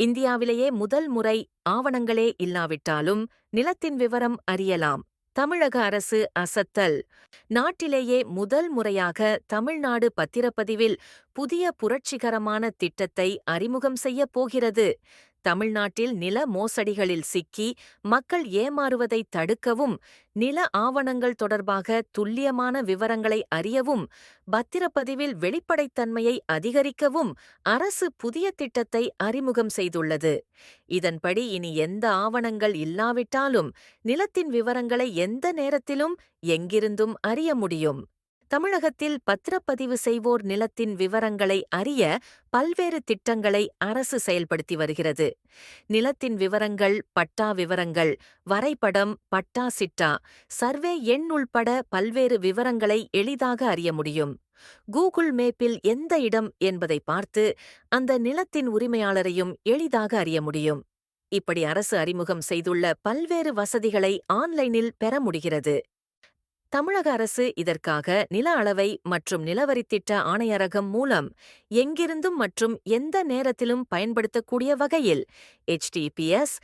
இந்தியாவிலேயே முதல் முறை ஆவணங்களே இல்லாவிட்டாலும் நிலத்தின் விவரம் அறியலாம். தமிழக அரசு அசத்தல். நாட்டிலேயே முதல் முறையாக தமிழ்நாடு பத்திரப்பதிவில் புதிய புரட்சிகரமான திட்டத்தை அறிமுகம் செய்யப் போகிறது. தமிழ்நாட்டில் நில மோசடிகளில் சிக்கி மக்கள் ஏமாறுவதை தடுக்கவும் நில ஆவணங்கள் தொடர்பாக துல்லியமான விவரங்களை அறியவும் பத்திரப்பதிவில் வெளிப்படைத்தன்மையை அதிகரிக்கவும் அரசு புதிய திட்டத்தை அறிமுகம் செய்துள்ளது. இதன்படி இனி எந்த ஆவணங்கள் இல்லாவிட்டாலும் நிலத்தின் விவரங்களை எந்த நேரத்திலும் எங்கிருந்தும் அறிய முடியும். தமிழகத்தில் பத்திரப்பதிவு செய்வோர் நிலத்தின் விவரங்களை அறிய பல்வேறு திட்டங்களை அரசு செயல்படுத்தி வருகிறது. நிலத்தின் விவரங்கள் பட்டா விவரங்கள் வரைபடம் பட்டா சிட்டா சர்வே எண் உள்பட பல்வேறு விவரங்களை எளிதாக அறிய முடியும். கூகுள் மேப்பில் எந்த இடம் என்பதை பார்த்து அந்த நிலத்தின் உரிமையாளரையும் எளிதாக அறிய முடியும். இப்படி அரசு அறிமுகம் செய்துள்ள பல்வேறு வசதிகளை ஆன்லைனில் பெற முடிகிறது. தமிழக அரசு இதற்காக நில அளவை மற்றும் நிலவரித்திட்ட ஆணையரகம் மூலம் எங்கிருந்தும் மற்றும் எந்த நேரத்திலும் பயன்படுத்தக்கூடிய வகையில் ஹெச்டிபிஎஸ்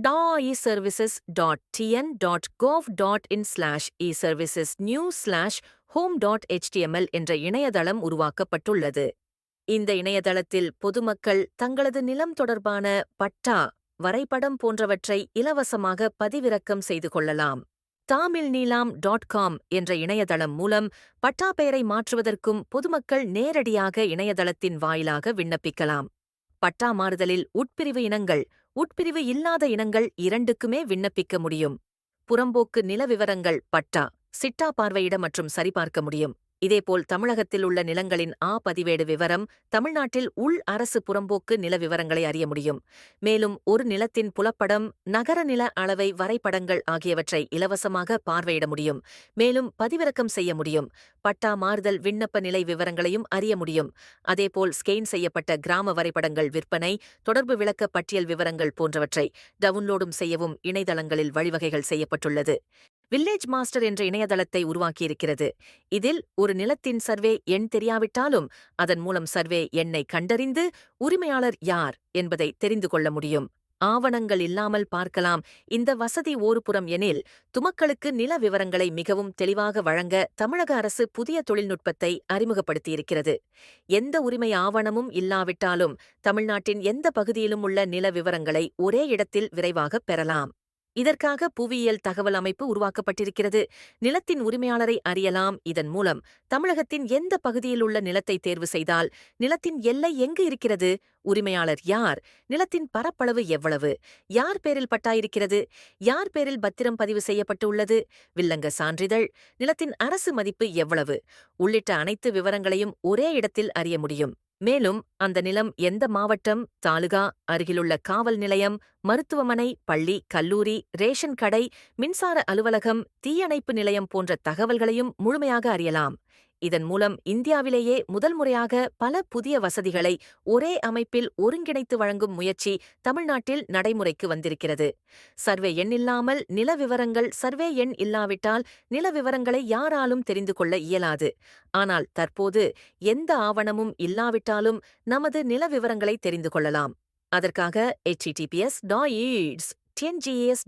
டா e services dot TN dot gov dot in slash e services new slash home dot HTML என்ற இணையதளம் உருவாக்கப்பட்டுள்ளது. இந்த இணையதளத்தில் பொதுமக்கள் தங்களது நிலம் தொடர்பான பட்டா வரைபடம் போன்றவற்றை இலவசமாக பதிவிறக்கம் செய்து கொள்ளலாம். தாமில் நீலாம் டாட் காம் என்ற இணையதளம் மூலம் பட்டா பெயரை மாற்றுவதற்கும் பொதுமக்கள் நேரடியாக இணையதளத்தின் வாயிலாக விண்ணப்பிக்கலாம். பட்டா மாறுதலில் உட்பிரிவு இனங்கள் உட்பிரிவு இல்லாத இனங்கள் இரண்டுக்குமே விண்ணப்பிக்க முடியும். புறம்போக்கு நில விவரங்கள் பட்டா சிட்டா பார்வையிட மற்றும் சரிபார்க்க முடியும். இதேபோல் தமிழகத்தில் உள்ள நிலங்களின் ஆ பதிவேடு விவரம் தமிழ்நாட்டில் உள் அரசு புறம்போக்கு நில விவரங்களை அறிய முடியும். மேலும் ஒரு நிலத்தின் புலப்படம் நகர நில அளவை வரைபடங்கள் ஆகியவற்றை இலவசமாக பார்வையிட முடியும். மேலும் பதிவிறக்கம் செய்ய முடியும். பட்டா மாறுதல் விண்ணப்ப நிலை விவரங்களையும் அறிய முடியும். அதேபோல் ஸ்கெயின் செய்யப்பட்ட கிராம வரைபடங்கள் விற்பனை தொடர்பு விளக்க பட்டியல் விவரங்கள் போன்றவற்றை டவுன்லோடும் செய்யவும் இணையதளங்களில் வழிவகைகள் செய்யப்பட்டுள்ளது. வில்லேஜ் மாஸ்டர் என்ற இணையதளத்தை உருவாக்கியிருக்கிறது. இதில் ஒரு நிலத்தின் சர்வே எண் தெரியாவிட்டாலும் அதன் மூலம் சர்வே எண்ணை கண்டறிந்து உரிமையாளர் யார் என்பதை தெரிந்து கொள்ள முடியும். ஆவணங்கள் இல்லாமல் பார்க்கலாம். இந்த வசதி ஓருபுறம் எனில் துமக்களுக்கு நில விவரங்களை மிகவும் தெளிவாக வழங்க தமிழக அரசு புதிய தொழில்நுட்பத்தை அறிமுகப்படுத்தியிருக்கிறது. எந்த உரிமை ஆவணமும் இல்லாவிட்டாலும் தமிழ்நாட்டின் எந்த பகுதியிலும் உள்ள நில விவரங்களை ஒரே இடத்தில் விரைவாக பெறலாம். இதற்காக புவியியல் தகவல் அமைப்பு உருவாக்கப்பட்டிருக்கிறது. நிலத்தின் உரிமையாளரை அறியலாம். இதன் மூலம் தமிழகத்தின் எந்த பகுதியில் உள்ள நிலத்தை தேர்வு செய்தால் நிலத்தின் எல்லை எங்கு இருக்கிறது? உரிமையாளர் யார்? நிலத்தின் பரப்பளவு எவ்வளவு? யார் பேரில் பட்டா இருக்கிறது யார் பேரில் பத்திரம் பதிவு செய்யப்பட்டு உள்ளது வில்லங்க சான்றிதழ். நிலத்தின் அரசு மதிப்பு எவ்வளவு? உள்ளிட்ட அனைத்து விவரங்களையும் ஒரே இடத்தில் அறிய முடியும். மேலும் அந்த நிலம் எந்த மாவட்டம் தாலுகா அருகிலுள்ள காவல் நிலையம் மருத்துவமனை பள்ளி கல்லூரி ரேஷன் கடை மின்சார அலுவலகம் தீயணைப்பு நிலையம் போன்ற தகவல்களையும் முழுமையாக அறியலாம். இதன் மூலம் இந்தியாவிலேயே முதல் முறையாக பல புதிய வசதிகளை ஒரே அமைப்பில் ஒருங்கிணைத்து வழங்கும் முயற்சி தமிழ்நாட்டில் நடைமுறைக்கு வந்திருக்கிறது. சர்வே எண் இல்லாமல் நில விவரங்கள் சர்வே எண் இல்லாவிட்டால் நில விவரங்களை யாராலும் தெரிந்து கொள்ள இயலாது. ஆனால் தற்போது எந்த ஆவணமும் இல்லாவிட்டாலும் நமது நில விவரங்களை தெரிந்து கொள்ளலாம். அதற்காக https dot TNGAS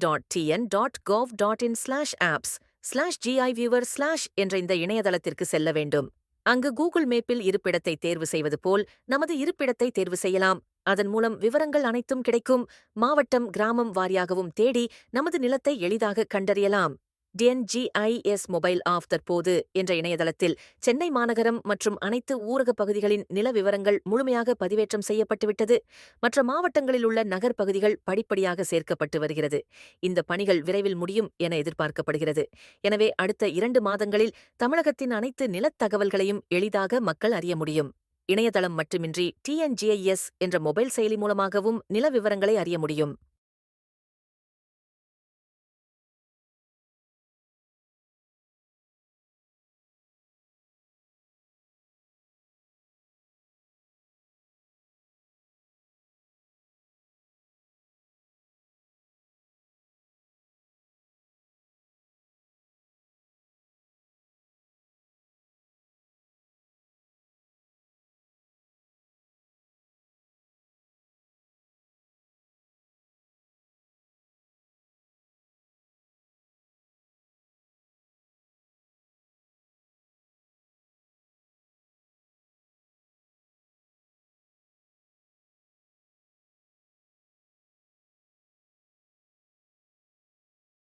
slash slash GI viewer slash என்ற இந்த இணையதளத்திற்கு செல்ல வேண்டும். அங்கு கூகுள் மேப்பில் இருப்பிடத்தை தேர்வு செய்வது போல் நமது இருப்பிடத்தை தேர்வு செய்யலாம். அதன் மூலம் விவரங்கள் அனைத்தும் கிடைக்கும். மாவட்டம் கிராமம் வாரியாகவும் தேடி நமது நிலத்தை எளிதாக கண்டறியலாம். டிஎன்ஜிஐஎஸ் மொபைல் ஆஃப் தற்போது என்ற இணையதளத்தில் சென்னை மாநகரம் மற்றும் அனைத்து ஊரகப் பகுதிகளின் நில விவரங்கள் முழுமையாக பதிவேற்றம் செய்யப்பட்டுவிட்டது. மற்ற மாவட்டங்களில் உள்ள நகர் பகுதிகள் படிப்படியாக சேர்க்கப்பட்டு வருகிறது. இந்த பணிகள் விரைவில் முடியும் என எதிர்பார்க்கப்படுகிறது. எனவே அடுத்த இரண்டு மாதங்களில் தமிழகத்தின் அனைத்து நிலத் தகவல்களையும் எளிதாக மக்கள் அறிய முடியும். இணையதளம் மட்டுமின்றி டிஎன்ஜிஐஎஸ் என்ற மொபைல் செயலி மூலமாகவும் நில விவரங்களை அறிய முடியும்.